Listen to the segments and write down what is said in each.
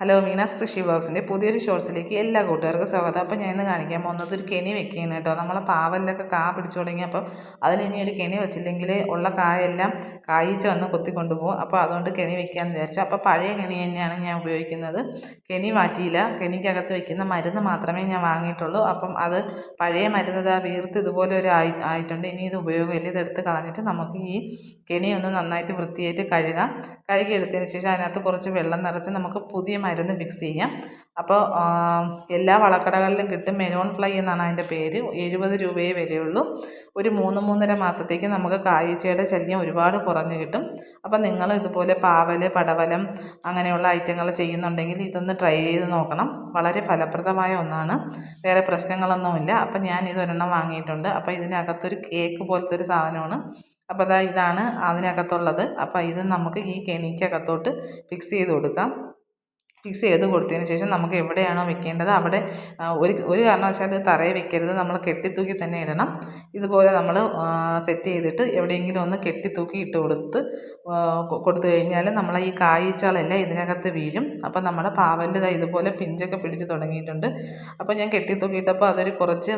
Hello മീനാസ് കൃഷി ബോക്സിന്റെ പുതിയൊരു ഷോർട്സിലേക്ക് എല്ലാ കൂട്ടുകാർക്കും സ്വാഗതം. അപ്പോൾ ഞാൻ ഇന്ന് കാണിക്കാൻ പോകുന്നത് ഒരു കെണി വെക്കുകയാണ് കേട്ടോ. നമ്മളെ പാവലിലൊക്കെ കാ പിടിച്ചു തുടങ്ങിയപ്പോൾ അതിൽ ഇനി ഒരു കെണി വെച്ചില്ലെങ്കിൽ ഉള്ള കായെല്ലാം കായ്ച്ച വന്ന് കൊത്തിക്കൊണ്ട് പോകും അപ്പോൾ അതുകൊണ്ട് കെണി വെക്കാമെന്ന് വിചാരിച്ചു. അപ്പോൾ പഴയ കെണി തന്നെയാണ് ഞാൻ ഉപയോഗിക്കുന്നത്. കെണി മാറ്റിയില്ല. കെണിക്കകത്ത് വെക്കുന്ന മരുന്ന് മാത്രമേ ഞാൻ വാങ്ങിയിട്ടുള്ളൂ. അപ്പം അത് പഴയ മരുന്ന് വീർത്ത് ഇതുപോലെ ഒരു ആയി ആയിട്ടുണ്ട്. ഇനി ഇത് ഉപയോഗമില്ല. ഇതെടുത്ത് കളഞ്ഞിട്ട് നമുക്ക് ഈ കെണി ഒന്ന് നന്നായിട്ട് വൃത്തിയായിട്ട് കഴുകാം. കഴുകിയെടുത്തതിന് ശേഷം അതിനകത്ത് കുറച്ച് വെള്ളം നിറച്ച് നമുക്ക് പുതിയ മരുന്ന് മിക്സ് ചെയ്യാം. അപ്പോൾ എല്ലാ വളക്കടകളിലും കിട്ടും മെനോൺ ഫ്ലൈ എന്നാണ് അതിന്റെ പേര്. എഴുപത് രൂപയെ വരെയുള്ളൂ. ഒരു മൂന്ന് മൂന്നര മാസത്തേക്ക് നമുക്ക് കായ്ച്ചയുടെ ശല്യം ഒരുപാട് കുറഞ്ഞു കിട്ടും. അപ്പോൾ നിങ്ങൾ ഇതുപോലെ പാവൽ പടവലം അങ്ങനെയുള്ള ഐറ്റങ്ങൾ ചെയ്യുന്നുണ്ടെങ്കിൽ ഇതൊന്ന് ട്രൈ ചെയ്ത് നോക്കണം. വളരെ ഫലപ്രദമായ ഒന്നാണ്. വേറെ പ്രശ്നങ്ങളൊന്നുമില്ല. അപ്പം ഞാൻ ഇതൊരെണ്ണം വാങ്ങിയിട്ടുണ്ട്. അപ്പോൾ ഇതിനകത്തൊരു കേക്ക് പോലത്തെ ഒരു സാധനമാണ്. അപ്പോൾ അതാ ഇതാണ് അതിനകത്തുള്ളത്. അപ്പോൾ ഇത് നമുക്ക് ഈ കെണിക്കകത്തോട്ട് ഫിക്സ് ചെയ്ത് കൊടുക്കാം. ഫിക്സ് ചെയ്ത് കൊടുത്തതിന് ശേഷം നമുക്ക് എവിടെയാണോ വെക്കേണ്ടത് അവിടെ ഒരു ഒരു കാരണവശാലും തറയിൽ വെക്കരുത്. നമ്മൾ കെട്ടിത്തൂക്കി തന്നെ ഇടണം. ഇതുപോലെ നമ്മൾ സെറ്റ് ചെയ്തിട്ട് എവിടെയെങ്കിലും ഒന്ന് കെട്ടിത്തൂക്കി ഇട്ട് കൊടുത്ത് കൊടുത്തു കഴിഞ്ഞാൽ നമ്മൾ ഈ കായ്ച്ചാളെല്ലാം ഇതിനകത്ത് വീഴും. അപ്പോൾ നമ്മുടെ പാവലിത ഇതുപോലെ പിഞ്ചൊക്കെ പിടിച്ച് തുടങ്ങിയിട്ടുണ്ട്. അപ്പോൾ ഞാൻ കെട്ടിത്തൂക്കിയിട്ടപ്പോൾ അതൊരു കുറച്ച്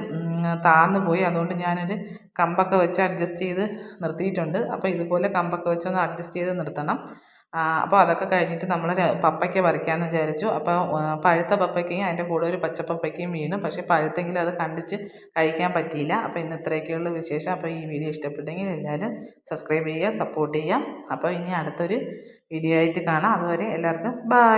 താന്നു പോയി. അതുകൊണ്ട് ഞാനൊരു കമ്പൊക്കെ വെച്ച് അഡ്ജസ്റ്റ് ചെയ്ത് നിർത്തിയിട്ടുണ്ട്. അപ്പോൾ ഇതുപോലെ കമ്പൊക്കെ വെച്ചൊന്ന് അഡ്ജസ്റ്റ് ചെയ്ത് നിർത്തണം. അപ്പോൾ അതൊക്കെ കഴിഞ്ഞിട്ട് നമ്മൾ പപ്പയ്ക്ക പറിക്കാമെന്ന് വിചാരിച്ചു. അപ്പോൾ പഴുത്ത പപ്പയ്ക്കയും അതിന്റെ കൂടെ ഒരു പച്ചപ്പപ്പയ്ക്കയും വീണു. പക്ഷേ പഴുത്തെങ്കിലും അത് കണ്ടിച്ച് കഴിക്കാൻ പറ്റിയില്ല. അപ്പോൾ ഇന്ന് ഇത്രയൊക്കെയുള്ള വിശേഷം. അപ്പോൾ ഈ വീഡിയോ ഇഷ്ടപ്പെട്ടെങ്കിൽ എല്ലാവരും സബ്സ്ക്രൈബ് ചെയ്യുക സപ്പോർട്ട് ചെയ്യുക. അപ്പോൾ ഇനി അടുത്തൊരു വീഡിയോ ആയിട്ട് കാണാം. അതുവരെ എല്ലാവർക്കും ബായ്